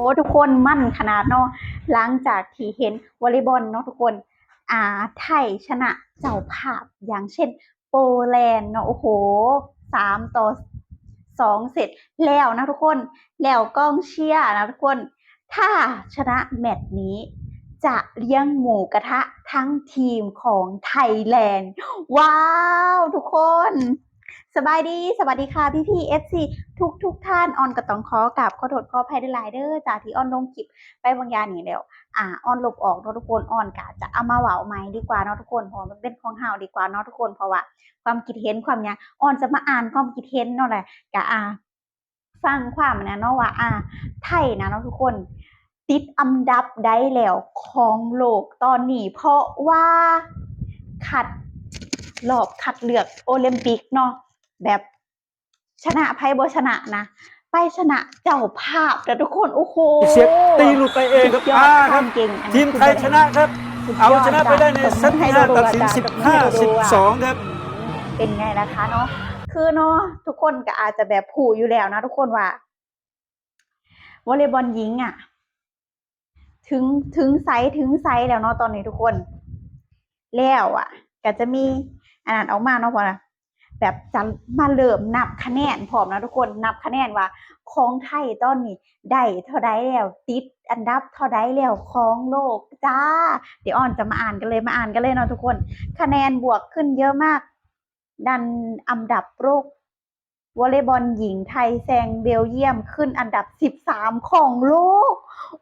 อ้ทุกคนมั่นขนาดเนาะหลังจากที่เห็นวอลเลย์บอลเนาะทุกคนอ่าไทยชนะเจ้าภาพอย่างเช่น โปแลนด์เนาะโอ้โหสามต่อสองเสร็จแล้วนะทุกคนแล้วกองเชียร์นะทุกคน ถ้าชนะแมตช์นี้ จะเลี้ยงหมูกระทะทั้งทีมของไทยแลนด์ ว้าว ทุกคน สบายดี สวัสดีค่ะพี่พี่เอฟซีทุกทุกท่านออนก็ต้องขอกราบขอโทษขอภัยได้หลายเด้อจากที่ออนลงคลิปไปบางอย่างนี่แล้ว อ่าออนหลบออกเนาะทุกคนออนกะจะเอามาเว้าใหมดีกว่าเนาะทุกคนเพราะมันเป็นของเฮาดีกว่าเนาะทุกคนเพราะว่า ความคิดเห็นความหยังออนจะมาอ่านความคิดเห็นเนาะแหละกะอ่าฟังความนะเนาะว่าอ่า ไทยนะเนาะทุกคน ติดอันดับได้แล้วของโลกตอนนี้เพราะว่าคัด รอบคัดเลือกโอลิมปิกเนาะแบบชนะไพ่บ่ชนะนะ ไปชนะเจ้าภาพแต่ทุกคนโอ้โหเสียตีหลุดไปเองครับสุดยอดอ่าคครัวาบมเก่งอันทีนี้มคือไทยชนะครับสุดยเอาอดชนะไปได้ในจ้ะเซตที่ห้าตัดสินตบมือให้รัวๆจ้ะ15 12ครับ เป็นไงล่ะคะเนาะคือเนาะทุกคนก็อาจจะแบบผูอยู่แล้วนะทุกคนว่าวอลเลย์บอลหญิงอะ่ะ ถึงถึงไซส์ถึงไซส์แล้วเนาะตอนนี้ทุกคน แล้วอะ่ะ ก็จะมี อันนั้นออกมาเนาะพอนะแบบจะมาเริ่มนับคะแนนพร้อมนะทุกคนนับคะแนนว่าของไทยตอนนี้ได้เท่าใดแล้ว ติดอันดับเท่าใดแล้วของโลกจ้า เดี๋ยวอ่อนจะมาอ่านกันเลยมาอ่านกันเลยเนาะทุกคน คะแนนบวกขึ้นเยอะมาก ดันอันดับโลก วอลเลย์บอลหญิงไทยแซงเบลเยียมขึ้นอันดับ 13 ของโลก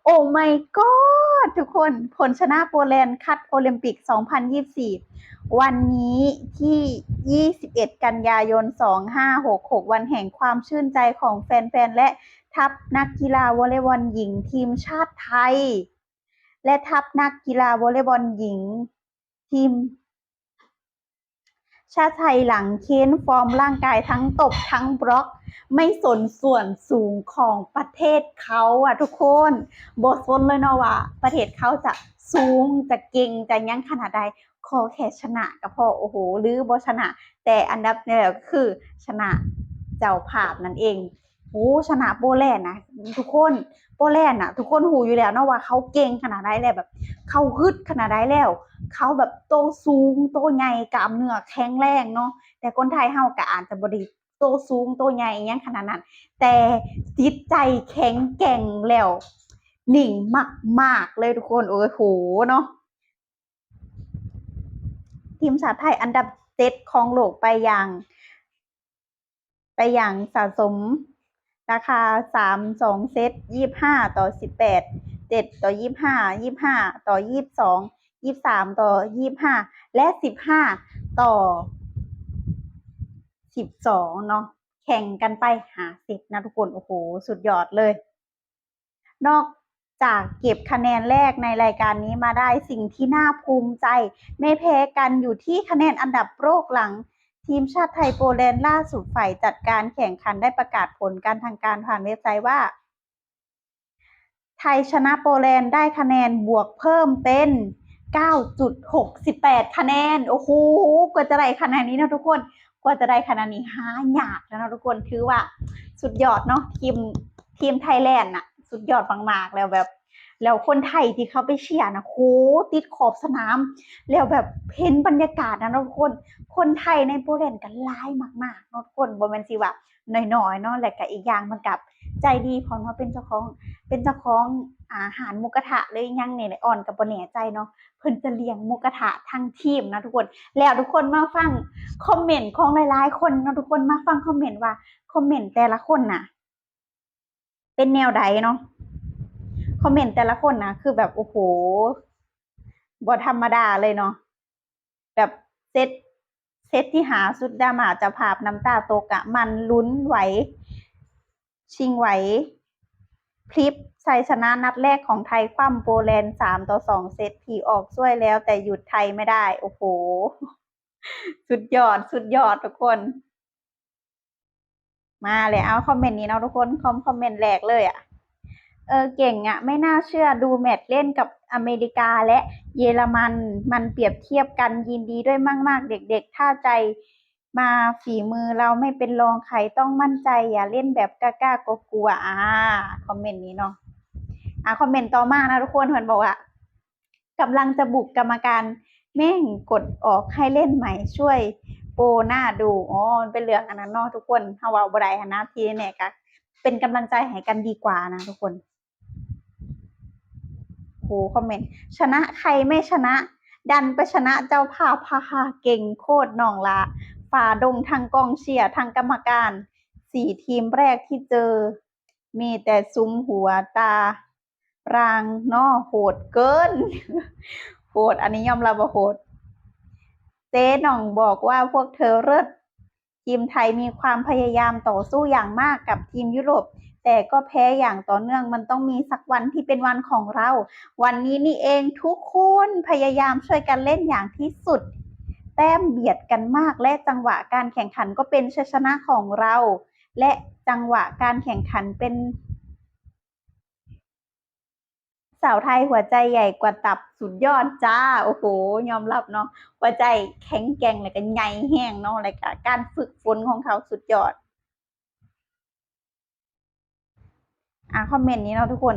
โอ้ my god ทุกคนผลชนะโปแลนด์คัดโอลิมปิก 2024 วันนี้ที่ 21 กันยายน 2566 วันแห่งความชื่นใจของแฟน ๆ และทัพนักกีฬาวอลเลย์บอลหญิงทีมชาติไทย และทัพนักกีฬาวอลเลย์บอลหญิงทีม ชาไทยหลังเค้นฟอร์มร่างกายทั้งตบทั้งบล็อก ไม่สนส่วนสูงของประเทศเขาอะทุกคนบทสนเลยเนาะว่า ประเทศเขาจะสูงจะเก่งจะยังขนาดใดขอแค่ชนะก็พอโอ้โหหรือบชนะ แต่อันดับเนี่ยก็คือชนะเจ้าภาพนั่นเอง โอ้ชนะโปแลนด์นะทุกคนโปแลนด์อะทุกคนหูอยู่แล้วเนาะว่าเขาเก่งขนาดใดแล้วแบบ เขาฮึดขนาดใดแล้ว เขาแบบโตสูงโตใหญ่กล้ามเนื้อแข็งแรงเนาะแต่คนไทยเฮาก็อาจจะบ่ได้โตสูงโตใหญ่อิหยังขนาดนั้น แต่จิตใจแข็งแกร่งแล้วหนิ่งมากๆเลยทุกคนโอ้โหเนาะทีมชาติไทยอันดับเจ็ดของโลกไปอย่าง ไปอย่างสะสม ราคาสามสองเซตยี่ห้าต่อสิบแปดเจ็ดต่อยี่ห้ายี่ห้าต่อยี่สองยี่สามต่อยี่ห้าและสิบห้าต่อสิบสองเนาะแข่งกันไปหาสิบนะทุกคน โอ้โห สุดยอดเลย นอกจากเก็บคะแนนแรกในรายการนี้มาได้สิ่งที่น่าภูมิใจ ไม่แพ้กันอยู่ที่คะแนนอันดับโลกหลัง ทีมชาติไทยโปแลนด์ล่าสุดฝ่ายจัดการแข่งขันได้ประกาศผลการทางการผ่านเว็บไซต์ว่า ไทยชนะโปแลนด์ได้คะแนนบวกเพิ่มเป็น 9.68 คะแนน โอ้โหกว่าจะได้คะแนนนี้นะทุกคน กว่าจะได้คะแนนนี้หายากแล้วนะทุกคนถือว่า สุดยอดเนาะทีมทีมไทยแลนด์น่ะสุดยอดมากๆแล้วแบบ แล้วคนไทยที่เขาไปเชียร์นะโหติดขอบสนาม แล้วแบบเห็นบรรยากาศนะทุกคน คนไทยในโปแลนด์กันหลายมากๆนาะทุกคนบ่แม่นสิว่าน้อยๆเนาะและก็อีกอย่างมันกับใจดีเพราะว่าเป็นเจ้าของเป็นเจ้าของอาหารมูกระทะเลยยังเนี่ยอ่อนกับบ่แน่ใจเนาะเพิ่นจะเลี้ยงมูกระทะทั้งทีมนะทุกคน แล้วทุกคนมาฟังคอมเมนต์ของหลายๆคนนะทุกคนมาฟังคอมเมนต์ว่าคอมเมนต์แต่ละคนน่ะ เป็นแนวใดเนาะ คอมเมนต์แต่ละคนนะคือแบบโอ้โหบ่ธรรมดาเลยเนาะแบบเซตเซตที่หาสุดดาม่าจะภาพน้ำตาตกอะมันลุ้นไหว ชิงไหว พลิปชัยชนะนัดแรกของไทยคว่ำโปแลนด์สามต่อสองเซตผีออกช่วยแล้ว แต่หยุดไทยไม่ได้ โอ้โห สุดยอดสุดยอดทุกคน มาเลยเอาคอมเมนต์นี้เนาะทุกคนคอมคอมเมนต์แรกเลยอะ่ะ เออเก่งอะ่ะไม่น่าเชื่อดูแมตช์เล่นกับอเมริกาและเยอรมันมันเปรียบเทียบกันยินดีด้วยมากๆ เด็กๆ ถ้าใจมาฝีมือเราไม่เป็นรองใครต้องมั่นใจ อย่าเล่นแบบกล้าๆกลัวๆอ่าคอมเมนต์นี้เนาะอ่าคอมเมนต์ต่อมานะทุกคนเพิ่นบอกว่ากำลังจะบุกกรรมการแม่งกดออกให้เล่นใหม่ช่วยโปหน้าดูอ๋อมันเป็นเรื่องอันนั้นเนาะทุกคนเฮาวาบ่ได้หันนะทีแน่ๆก็เป็นกำลังใจให้กันดีกว่านะทุกคน โหคอมเมนต์ชนะใครไม่ชนะ ดันไปชนะเจ้าภาพพาฮาเก่งโคตรหนองละฝ่าดงทางกองเชียร์ทางกรรมการสี่ทีมแรกที่เจอ มีแต่ซุ้มหัวตา รางนอโหดเกิน โหด อันนี้ยอมรับว่าโหดเจ๊หน่องบอกว่าพวกเธอเลิศทีมไทยมีความพยายามต่อสู้อย่างมากกับทีมยุโรป แต่ก็แพ้อย่างต่อเนื่องมันต้องมีสักวันที่เป็นวันของเรา วันนี้นี่เองทุกคนพยายามช่วยกันเล่นอย่างที่สุด แต้มเบียดกันมากและจังหวะการแข่งขันก็เป็นชัยชนะของเรา และจังหวะการแข่งขันเป็น สาวไทยหัวใจใหญ่กว่าตับสุดยอดจ้า โอ้โห ยอมรับเนาะหัวใจแข็งแกร่งเลยก็ใหญ่แห้งเนาะอะไรก็การฝึกฝนของเขาสุดยอด อ่าคอมเมนต์นี้เนาะทุกคน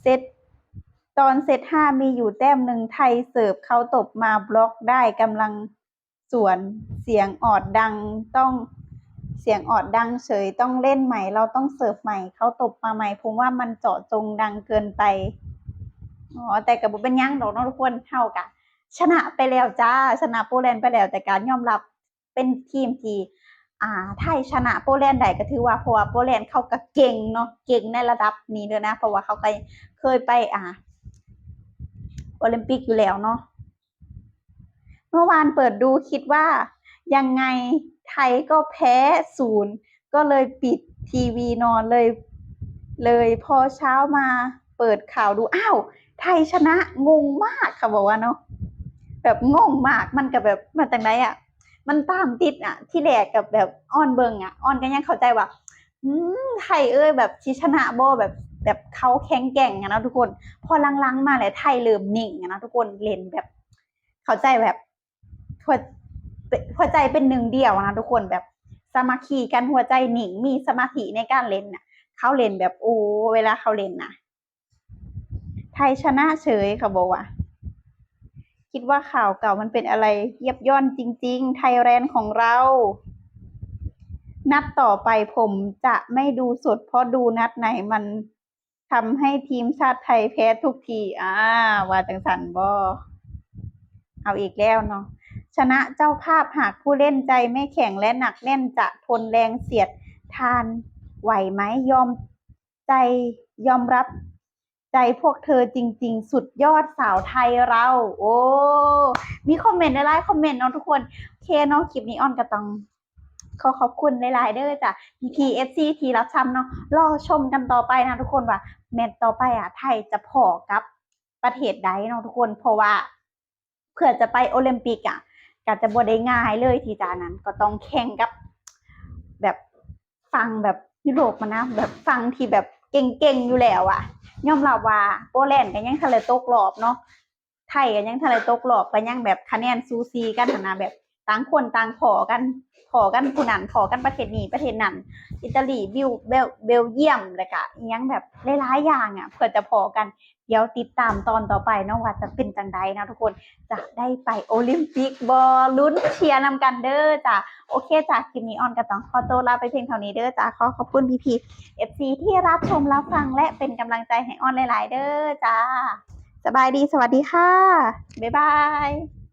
เซตตอนเซตห้ามีอยู่แต้มหนึ่งไทยเสิร์ฟเขาตบมาบล็อกได้กำลังสวนเสียงออดดังต้องเสียงออดดังเฉยต้องเล่นใหม่ เราต้องเสิร์ฟใหม่เขาตบมาใหม่ผมว่ามันเจาะจงดังเกินไปอ๋อแต่กับบุเป็นหยังดอกเนาะทุกคนเท่ากันชนะไปแล้วจ้าชนะโปแลนด์ไปแล้วแต่การยอมรับเป็นทีมที่ อ่าไทยชนะโปแลนด์ได้ก็ถือว่าเพราะว่าโปแลนด์เขาก็เก่งเนาะเก่งในระดับนี้เลยนะเพราะว่าเขาก็เคยไปอ่าโอลิมปิกอยู่แล้วเนาะเมื่อวานเปิดดูคิดว่ายังไงไทยก็แพ้ศูนย์ก็เลยปิดทีวีนอนเลย เลยพอเช้ามาเปิดข่าวดูอ้าวไทยชนะงงมากค่ะบอกว่าเนาะแบบงงมากมันกับแบบมันแต่งไรอะ มันตามติดอะ ที่แรกกับแบบอ้อนเบิงอะอ้อนก็ยังเข้าใจว่าอืมไทยเอ้ยแบบชิชนะโบแบบแบบเขาแข็งแกร่งอะนะทุกคน พอลังๆมาเลยไทยเริ่มนิ่งอะนะทุกคนเล่นแบบ เข้าใจแบบหัวหัวใจเป็นหนึ่งเดียวนะทุกคนแบบสมัคคีกันหัวใจหนิงมีสมาธิในการเล่นน่ะ เขาเล่นแบบโอ้เวลาเขาเล่นนะไทยชนะเฉยเขาบอกว่า คิดว่าข่าวเก่ามันเป็นอะไรเยียบย่อนจริง ๆ ไทยแลนด์ของเรา นัดต่อไปผมจะไม่ดูสดเพราะดูนัดไหนมันทำให้ทีมชาติไทยแพ้ทุกที อ่า ว่าจังสันบอเอาอีกแล้วเนาะ ชนะเจ้าภาพหากผู้เล่นใจไม่แข็งและหนักแน่นจะทนแรงเสียดทานไหวไหมยอมใจยอมรับ ใจพวกเธอจริง ๆ สุดยอดสาวไทยเรา โอ้ มีคอมเมนต์หลายๆคอมเมนต์เนาะทุกคนโอเคเนาะคลิปนี้ออนก็ต้องขอขอบคุณหลายๆเด้อจ้ะ PPFC ที่รับชมเนาะรอชมกันต่อไปนะทุกคนว่าแมตต่อไปอะไทยจะพอกับประเทศใดเนาะทุกคน เพราะว่าเพื่อจะไปโอลิมปิกอะก็จะบ่ได้ง่ายเลยทีจานั้นก็ต้องแข่งกับ แบบฟังแบบยุโรปมานะแบบฟังที่แบบเก่งๆอยู่แล้วอะ ยอมรับว่าโปแลนด์ก็ยังทะเลตกรอบเนาะไทยก็ยังทะเลตกรอบก็ยังแบบคะแนนซูซีกันหนนะแบบต่างคนต่างขอกันขอกันผู้นั้นขอกันประเทศนี้ประเทศนั้นอิตาลีบิลเบลเบลเยียมแล้วก็ยังแบบหลายๆอย่างอะเพื่อจะพอกัน เดี๋ยวติดตามตอนต่อไปนะว่าจะเป็นจังใดนะทุกคนจะได้ไปโอลิมปิกบอลลุ้นเชียร์นำกันเด้อจ้ะโอเคจ้ะคลิปนี้ออนกับต้องขอตัวลาไปเพียงเท่านี้เด้อจ้ะขอขอบคุณพีพีเอฟซีที่รับชมรับฟังและเป็นกำลังใจให้ออนหลาย ๆ เด้อจ้าสบายดีสวัสดีค่ะบ๊ายบาย